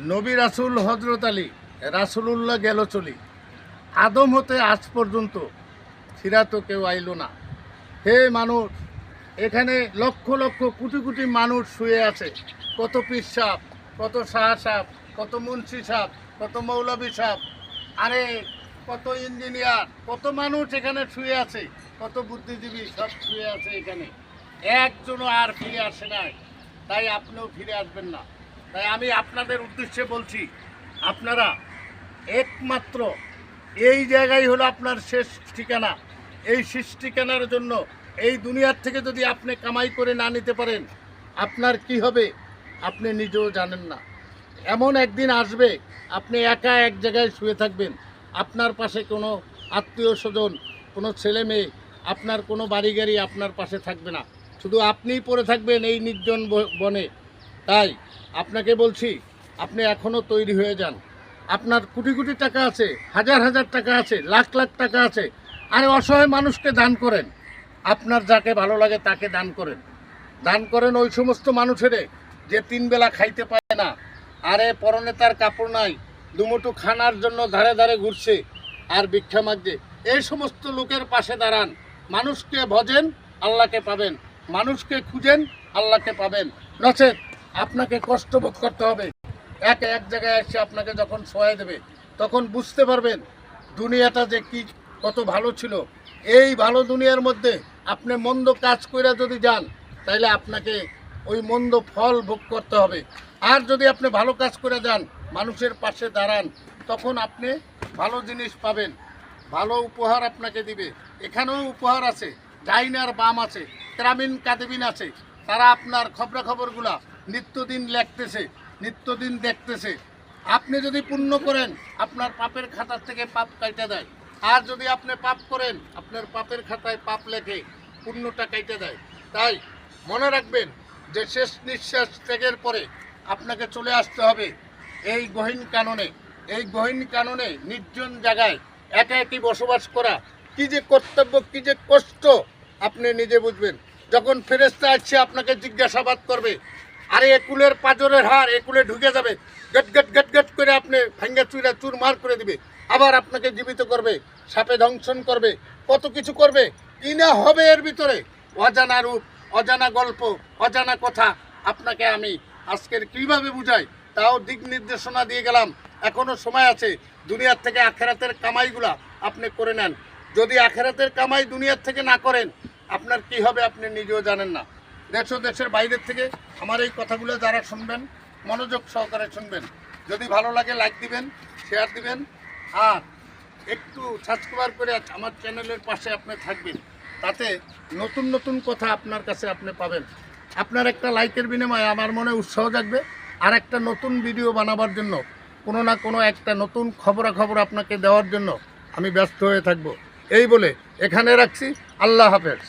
নবী রাসুল হজরত আলী, রাসুলুল্লাহ গেল চলি। আদম হতে আজ পর্যন্ত ফিরাত কেউ আইল না। হে মানুষ, এখানে লক্ষ লক্ষ কোটি কোটি মানুষ শুয়ে আছে। কত পীর সাপ কত শাহ সাপ কত মুন্সি সাপ কত মৌলবী সাপ আরে কত ইঞ্জিনিয়ার, কত মানুষ এখানে শুয়ে আছে, কত বুদ্ধিজীবী সব শুয়ে আছে এখানে। একজনও আর ফিরে আসে নাই, তাই আপনিও ফিরে আসবেন না। তাই আমি আপনাদের উদ্দেশ্যে বলছি, আপনারা একমাত্র এই জায়গায় হলো আপনার শেষ ঠিকানা। এই শেষ ঠিকানার জন্য এই দুনিয়ার থেকে যদি আপনি কামাই করে না নিতে পারেন, আপনার কি হবে? আপনি নিজেও জানেন না। এমন একদিন আসবে, আপনি একা এক জায়গায় শুয়ে থাকবেন। আপনার পাশে কোনো আত্মীয় স্বজন, কোনো ছেলে মেয়ে, আপনার কোনো বাড়ি গাড়ি আপনার পাশে থাকবে না। শুধু আপনিই পড়ে থাকবেন এই নির্জন বনে। তাই আপনাকে বলছি, আপনি এখনও তৈরি হয়ে যান। আপনার কোটি কোটি টাকা আছে, হাজার হাজার টাকা আছে, লাখ লাখ টাকা আছে। আরে অসহায় মানুষকে দান করেন। আপনার যাকে ভালো লাগে তাকে দান করেন। দান করেন ওই সমস্ত মানুষেরে যে তিন বেলা খাইতে পায় না। আরে পরনে তার কাপড় নাই দুমুটু খানার জন্য ধারে ধারে ঘুরছে। আর ভিক্ষা মাগছে। এই সমস্ত লোকের পাশে দাঁড়ান। মানুষকে ভজেন, আল্লাহকে পাবেন। মানুষকে খুঁজেন, আল্লাহকে পাবেন। নচেত আপনাকে কষ্ট ভোগ করতে হবে। এক এক জায়গায় এসে আপনাকে যখন সহায় দেবে, তখন বুঝতে পারবেন দুনিয়াটা যে কি, কত ভালো ছিল। এই ভালো দুনিয়ার মধ্যে আপনি মন্দ কাজ করে যদি যান তাহলে আপনাকে ওই মন্দ ফল ভোগ করতে হবে। আর যদি আপনি ভালো কাজ করে যান, মানুষের পাশে দাঁড়ান, তখন আপনি ভালো জিনিস পাবেন। ভালো উপহার আপনাকে দিবে। এখানেও উপহার আছে, ডাইনার বাম আছে গ্রামীণ কাদেবিন আছে। তারা আপনার খবরাখবরগুলা নিত্যদিন লেখতেছে, নিত্যদিন দেখতেছে। আপনি যদি পুণ্য করেন, আপনার পাপের খাতার থেকে পাপ কাইটা দেয়। আর যদি আপনি পাপ করেন, আপনার পাপের খাতায় পাপ লেখে পুণ্যটা কাইটা দেয়। তাই মনে রাখবেন যে শেষ নিঃশ্বাস ত্যাগের পরে আপনাকে চলে আসতে হবে এই গহীন কাননে। এই গহীন কাননে নির্জন জায়গায় একা একই বসবাস করা, কি যে কর্তব্য, কি যে কষ্ট, আপনি নিজে বুঝবেন। যখন ফেরেস্তা আসছে আপনাকে জিজ্ঞাসাবাদ করবে আরে একুলের পাজরের হার একুলে ঢুকে যাবে। গট গট গট গট করে আপনি ভাঙ্গা চুরা চুর মার করে দিবে। আবার আপনাকে জীবিত করবে, সাপে ধ্বংসন করবে, কত কিছু করবে, কি না হবে এর ভিতরে? অজানা রূপ, অজানা গল্প, অজানা কথা আপনাকে আমি আজকের কীভাবে বুঝাই? তাও দিক নির্দেশনা দিয়ে গেলাম। এখনও সময় আছে, দুনিয়ার থেকে আখেরাতের কামাইগুলা আপনি করে নেন। যদি আখেরাতের কামাই দুনিয়ার থেকে না করেন, আপনার কি হবে আপনি নিজেও জানেন না। দেশ ও দেশের বাইরের থেকে আমার এই কথাগুলো যারা শুনবেন, মনোযোগ সহকারে শুনবেন। যদি ভালো লাগে লাইক দিবেন শেয়ার দিবেন, আর একটু সাবস্ক্রাইব করে আমার চ্যানেলের পাশে আপনি থাকবেন, তাতে নতুন নতুন কথা আপনার কাছে আপনি পাবেন। আপনার একটা লাইকের বিনিময়ে আমার মনে উৎসাহ জাগবে, আর একটা নতুন ভিডিও বানাবার জন্য, কোনো না কোনো একটা নতুন খবরাখবর আপনাকে দেওয়ার জন্য আমি ব্যস্ত হয়ে থাকব। এই বলে এখানে রাখছি, আল্লাহ হাফেজ।